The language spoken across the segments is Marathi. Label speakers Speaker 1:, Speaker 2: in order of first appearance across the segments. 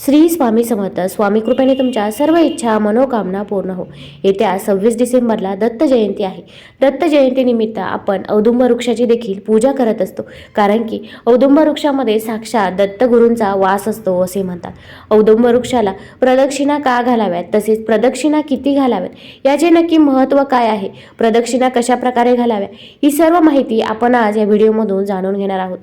Speaker 1: श्री स्वामी समर्थ स्वामी कृपेने तुमच्या सर्व इच्छा मनोकामना पूर्ण हो. येत्या सव्वीस डिसेंबरला दत्त जयंती आहे. दत्त जयंतीनिमित्त आपण औदुंब वृक्षाची देखील पूजा करत असतो. कारण की औदुंब वृक्षामध्ये साक्षात दत्तगुरूंचा वास असतो असे म्हणतात. औदुंब वृक्षाला प्रदक्षिणा का घालाव्यात? तसेच प्रदक्षिणा किती घालाव्यात? याचे नक्की महत्त्व काय आहे? प्रदक्षिणा कशा प्रकारे घालाव्या? ही सर्व माहिती आपण आज या व्हिडिओमधून जाणून घेणार आहोत.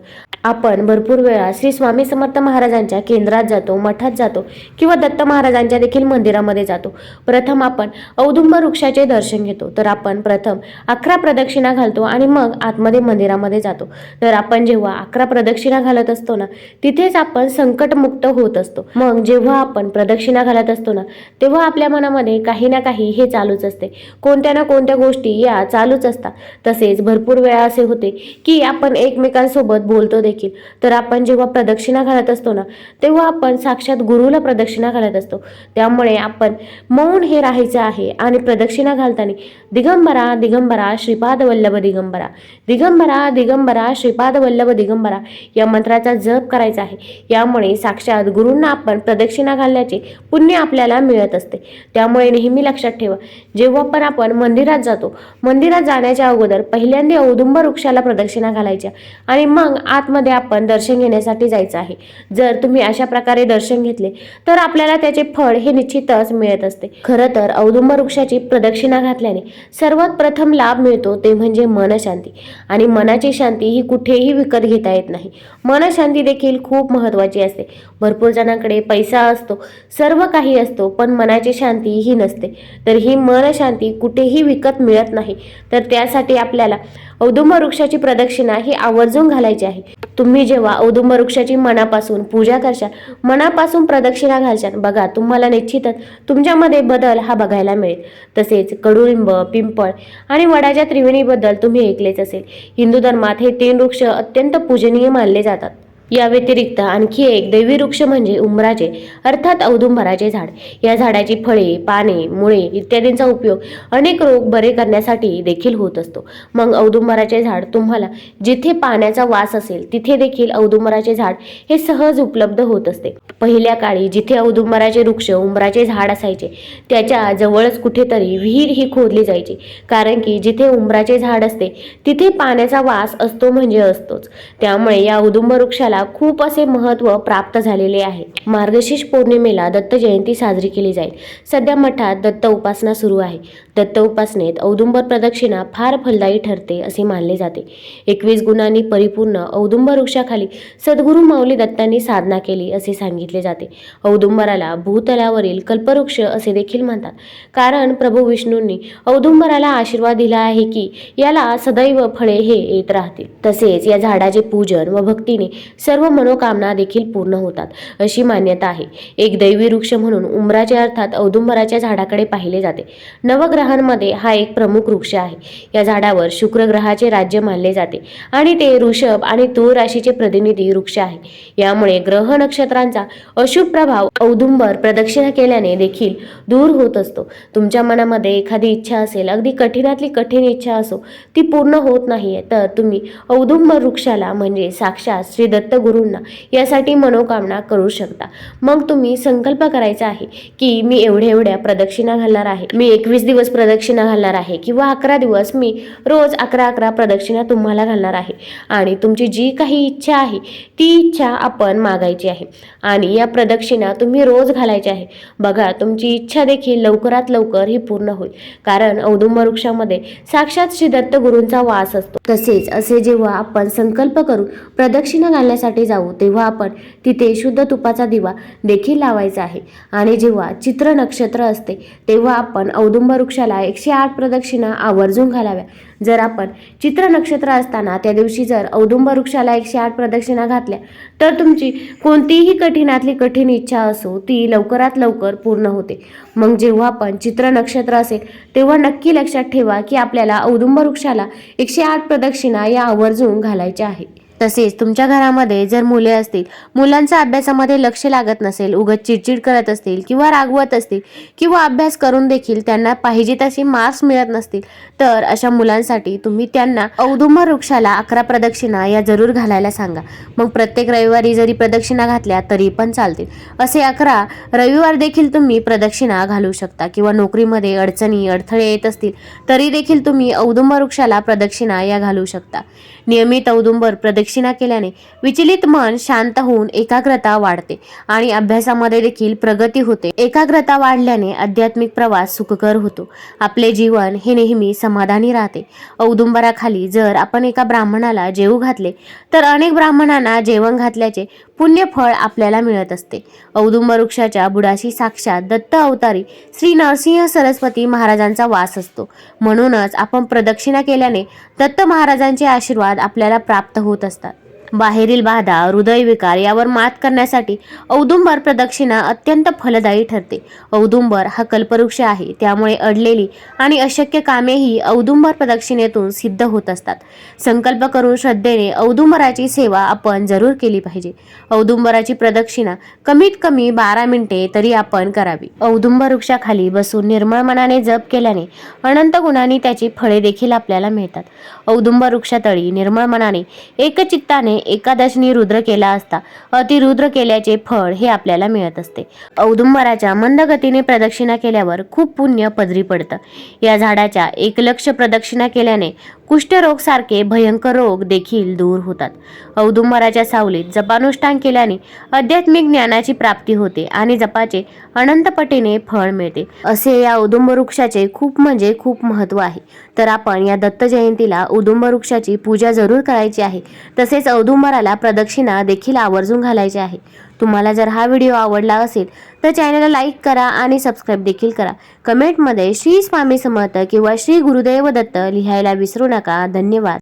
Speaker 1: आपण भरपूर वेळा श्री स्वामी समर्थ महाराजांच्या केंद्रात जातो मठात जातो किंवा दत्त महाराजांच्या देखील मंदिरामध्ये जातो. प्रथम आपण औदुंब वृक्षाचे दर्शन घेतो. तर आपण प्रथम अकरा प्रदक्षिणा घालतो आणि मग आतमध्ये मंदिरामध्ये जातो. तर आपण जेव्हा अकरा प्रदक्षिणा घालत असतो ना तिथेच आपण संकटमुक्त होत असतो. मग जेव्हा आपण प्रदक्षिणा घालत असतो ना तेव्हा आपल्या मनामध्ये काही ना काही हे चालूच असते. कोणत्या ना कोणत्या गोष्टी या चालूच असतात. तसेच भरपूर वेळा असे होते की आपण एकमेकांसोबत बोलतो देखील. तर आपण जेव्हा प्रदक्षिणा घालत असतो ना तेव्हा आपण साक्षात गुरुला प्रदक्षिणा घालत असतो. त्यामुळे आपण मौन हे राहायचं आहे आणि प्रदक्षिणा घालताना दिगंबरा दिगंबरा श्रीपाद वल्लभ दिगंबरा. दिगंबरा दिगंबरा श्रीपाद वल्लभ दिगंबरा या मंत्राचा जप करायचा आहे. यामुळे साक्षात गुरूंना आपण प्रदक्षिणा घालण्याचे पुण्य आपल्याला मिळत असते. त्यामुळे नेहमी लक्षात ठेवा जेव्हा पण आपण मंदिरात जातो मंदिरात जाण्याच्या अगोदर पहिल्यांदा औदुंब वृक्षाला प्रदक्षिणा घालायच्या आणि मग आतमध्ये आपण दर्शन घेण्यासाठी जायचं आहे. जर तुम्ही अशा प्रकारे दर्शन घेतले तर आपल्याला त्याचे फळ हे निश्चितच मिळत असते. खरं तर औदुंब वृक्षाची प्रदक्षिणा घातल्याने सर्वात प्रथम लाभ मिळतो ते म्हणजे मनशांती. आणि मनाची शांती ही कुठेही विकत घेता येत नाही. मनशांती देखील खूप महत्त्वाची असते. भरपूर जणांकडे पैसा असतो सर्व काही असतो पण मनाची शांती ही नसते. तर ही मनशांती कुठेही विकत मिळत नाही. तर त्यासाठी आपल्याला औदुंब वृक्षाची प्रदक्षिणा ही आवर्जून घालायची आहे. तुम्ही जेव्हा औदुंब वृक्षाची मनापासून पूजा करशाल मनापासून प्रदक्षिणा घालशाल बघा तुम्हाला निश्चितच तुमच्यामध्ये बदल हा बघायला मिळेल. तसेच कडुलिंब पिंपळ आणि वडाच्या त्रिवेणीबद्दल तुम्ही ऐकलेच असेल. हिंदू धर्मात हे तीन वृक्ष अत्यंत पूजनीय मानले जातात. या व्यतिरिक्त आणखी एक दैवी वृक्ष म्हणजे उंबराचे अर्थात औदुंबराचे झाड. या झाडाची फळे पाने मुळे इत्यादींचा उपयोग अनेक रोग बरे करण्यासाठी देखील होत असतो. मग औदुंबराचे झाड तुम्हाला जिथे पाण्याचा वास असेल तिथे देखील औदुंबराचे झाड हे सहज उपलब्ध होत असते. पहिल्या काळी जिथे औदुंबराचे वृक्ष उंबराचे झाड असायचे त्याच्या जवळच कुठेतरी विहीर ही खोदली जायची. कारण की जिथे उंबराचे झाड असते तिथे पाण्याचा वास असतो म्हणजे असतोच. त्यामुळे या औदुंब वृक्षाला खूप असे महत्त्व प्राप्त झालेले आहे. मार्गशीर्ष पौर्णिमेला दत्त जयंती साजरी केली जाईल. सध्या मठात दत्त उपासना सुरू आहे. दत्त उपासनेत औदुंबर प्रदक्षिणा फार फलदायी ठरते असे मानले जाते. एकवीस गुणांनी परिपूर्ण औदुंबर वृक्षाखाली सद्गुरू माऊली दत्तांनी साधना केली असे सांगितले जाते. औदुंबराला भूतलावरील कल्पवृक्ष असे देखील म्हणतात. कारण प्रभू विष्णूंनी औदुंबराला आशीर्वाद दिला आहे की याला सदैव फळे हे येत राहतील. तसेच या झाडाचे पूजन व भक्तीने सर्व मनोकामना देखील पूर्ण होतात अशी मान्यता आहे. एक दैवी वृक्ष म्हणून उमराचे अर्थात औदुंबराच्या झाडाकडे पाहिले जाते. नवग्रहांमध्ये हा एक प्रमुख वृक्ष आहे. या झाडावर शुक्र ग्रहाचे राज्य मानले जाते आणि ते ऋषभ आणि तूळ राशीचे प्रतिनिधी वृक्ष आहे. यामुळे ग्रह नक्षत्रांचा अशुभ प्रभाव औदुंबर प्रदक्षिणा केल्याने देखील दूर होत असतो. तुमच्या मनामध्ये एखादी इच्छा असेल अगदी कठीणातली कठीण इच्छा असो ती पूर्ण होत नाही तर तुम्ही औदुंबर वृक्षाला म्हणजे साक्षात श्री दत्त गुरूंना. यासाठी मनोकामना करू शकता. मग तुम्ही संकल्प करायचा आहे की मी एवढ्या एवढ्या प्रदक्षिणा घालणार आहे. मी एकवीस दिवस प्रदक्षिणा घालणार आहे किंवा अकरा दिवस मी रोज अकरा अकरा प्रदक्षिणा तुम्हाला घालणार आहे. आणि तुमची जी काही इच्छा आहे ती इच्छा आपण मागायची आहे. आणि या प्रदक्षिणा तुम्ही रोज घालायच्या आहे. बघा तुमची इच्छा देखील लवकरात लवकर ही पूर्ण होईल. कारण औदुंब वृक्षामध्ये साक्षात श्री दत्त गुरूंचा वास असतो. तसेच असे जेव्हा आपण संकल्प करून प्रदक्षिणा घालण्यासाठी जाऊ तेव्हा आपण तिथे शुद्ध तुपाचा दिवा देखील लावायचा आहे. आणि जेव्हा चित्र नक्षत्र असते तेव्हा आपण औदुंब वृक्षाला एकशे आठ प्रदक्षिणा आवर्जून घालाव्या. जर आपण चित्र नक्षत्र असताना त्या दिवशी जर औदुंब वृक्षाला एकशे आठ प्रदक्षिणा घातल्या तर तुमची कोणतीही कठीणातली कठीण इच्छा असो ती लवकरात लवकर पूर्ण होते. मग जेव्हा आपण चित्र नक्षत्र असेल तेव्हा नक्की लक्षात ठेवा की आपल्याला औदुंब वृक्षाला एकशे आठ प्रदक्षिणा या आवर्जून घालायच्या आहे. तसेच तुमच्या घरामध्ये जर मुले असतील मुलांचा अभ्यासामध्ये लक्ष लागत नसेल उगत चिडचिड करत असतील किंवा रागवत असतील किंवा अभ्यास करून देखील त्यांना पाहिजे तसे मार्क्स मिळत नसतील तर अशा मुलांसाठी तुम्ही त्यांना औदुंब वृक्षाला अकरा प्रदक्षिणा या जरूर घालायला सांगा. मग प्रत्येक रविवारी जरी प्रदक्षिणा घातल्या तरी पण चालतील. असे अकरा रविवार देखील तुम्ही प्रदक्षिणा घालू शकता किंवा नोकरीमध्ये अडचणी अडथळे येत असतील तरी देखील तुम्ही औदुंब वृक्षाला प्रदक्षिणा या घालू शकता. नियमित औदुंबर प्रदक्षिणा केल्याने विचलित मन शांत होऊन एकाग्रता वाढते आणि अभ्यासामध्ये देखील प्रगती होते. एकाग्रता वाढल्याने आध्यात्मिक प्रवास सुखकर होतो. आपले जीवन हे नेहमी समाधानी राहते. औदुंबराखाली जर आपण एका ब्राह्मणाला जेवू घातले तर अनेक ब्राह्मणांना जेवण घातल्याचे पुण्य फळ आपल्याला मिळत असते. औदुंब वृक्षाच्या बुडाशी साक्षात दत्त अवतारी श्री नरसिंह सरस्वती महाराजांचा वास असतो. म्हणूनच आपण प्रदक्षिणा केल्याने दत्त महाराजांचे आशीर्वाद आपल्याला प्राप्त होत असतात. बाहेरील बाधा हृदयविकार यावर मात करण्यासाठी औदुंबर प्रदक्षिणा अत्यंत फलदायी ठरते. औदुंबर हा कल्पवृक्ष आहे त्यामुळे अडलेली आणि अशक्य कामेही औदुंबर प्रदक्षिणेतून सिद्ध होत असतात. संकल्प करून श्रद्धेने औदुंबराची सेवा आपण जरूर केली पाहिजे. औदुंबराची प्रदक्षिणा कमीत कमी बारा मिनिटे तरी आपण करावी. औदुंब वृक्षाखाली बसून निर्मळ मनाने जप केल्याने अनंत गुणांनी त्याची फळे देखील आपल्याला मिळतात. औदुंब वृक्षातळी निर्मळ मनाने एकचित्ताने एकादशनी रुद्र केला असता. अतिरुद्र केल्याचे फळ हे आपल्याला मिळत असते. औदुंबराच्या मंद गतीने प्रदक्षिणा केल्यावर खूप पुण्य पदरी पडतं. या झाडाच्या एक लक्ष प्रदक्षिणा केल्याने कुष्ठरोग सारखे भयंकर रोग देखील दूर होतात. औदुंबराच्या सावलीत जपानुष्ठान केल्याने आध्यात्मिक ज्ञानाची प्राप्ती होते आणि जपाचे अनंतपटीने फळ मिळते. असे या औदुंब वृक्षाचे खूप म्हणजे खूप महत्त्व आहे. तर आपण या दत्त जयंतीला औदुंब वृक्षाची पूजा जरूर करायची आहे. तसेच औदुंबराला प्रदक्षिणा देखील आवर्जून घालायची आहे. तुम्हाला जर हा व्हिडिओ आवडला असेल तर चॅनलला लाईक करा आणि सबस्क्राईब देखील करा. कमेंटमध्ये श्री स्वामी समर्थ किंवा श्री गुरुदेव दत्त लिहायला विसरू नका. धन्यवाद.